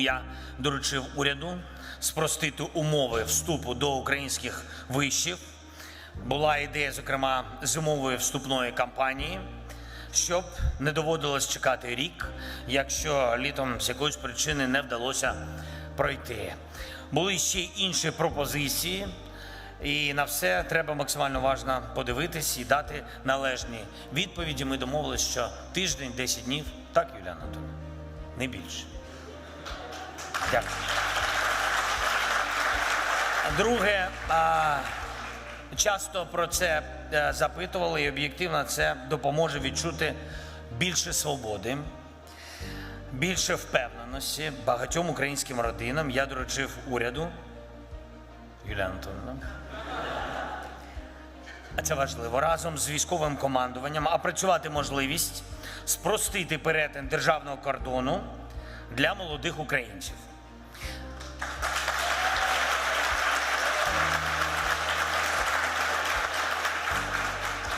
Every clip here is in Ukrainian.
Я доручив уряду спростити умови вступу до українських вишів. Була ідея, зокрема, зимової вступної кампанії, щоб не доводилось чекати рік, якщо літом з якоїсь причини не вдалося пройти. Були ще інші пропозиції, і на все треба максимально уважно подивитись і дати належні відповіді. Ми домовилися, що тиждень, 10 днів. Так, Юлія Анатольовна? Не більше. Дякую. Друге, часто про це е, запитували, і об'єктивно це допоможе відчути більше свободи, більше впевненості багатьом українським родинам. Я доручив уряду. Юлія Антоновна. А це важливо разом з військовим командуванням опрацювати можливість спростити перетин державного кордону для молодих українців.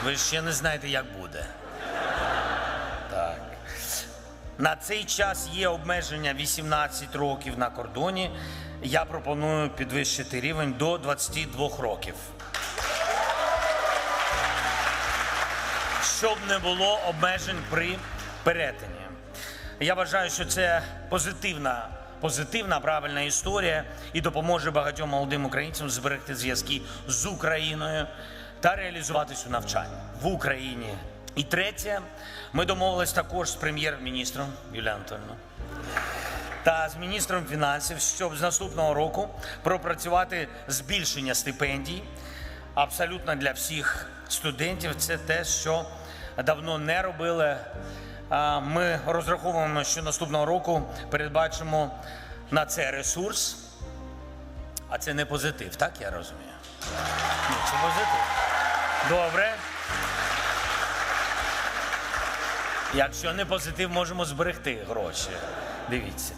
Ви ще не знаєте, як буде. Так. На цей час є обмеження 18 років на кордоні. Я пропоную підвищити рівень до 22 років. Щоб не було обмежень при перетині. Я вважаю, що це позитивна, позитивна, правильна історія і допоможе багатьом молодим українцям зберегти зв'язки з Україною та реалізуватись у навчанні в Україні. І третє, ми домовились також з прем'єр-міністром Юлією Анатольовною та з міністром фінансів, щоб з наступного року пропрацювати збільшення стипендій абсолютно для всіх студентів. Це те, що давно не робили. Ми розраховуємо, що наступного року передбачимо на це ресурс. А це не позитив, так я розумію? Це позитив. Добре. Якщо не позитив, можемо зберегти гроші. Дивіться.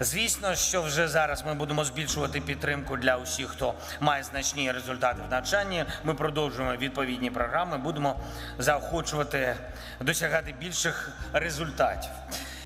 Звісно, що вже зараз ми будемо збільшувати підтримку для усіх, хто має значні результати в навчанні. Ми продовжуємо відповідні програми, будемо заохочувати досягати більших результатів.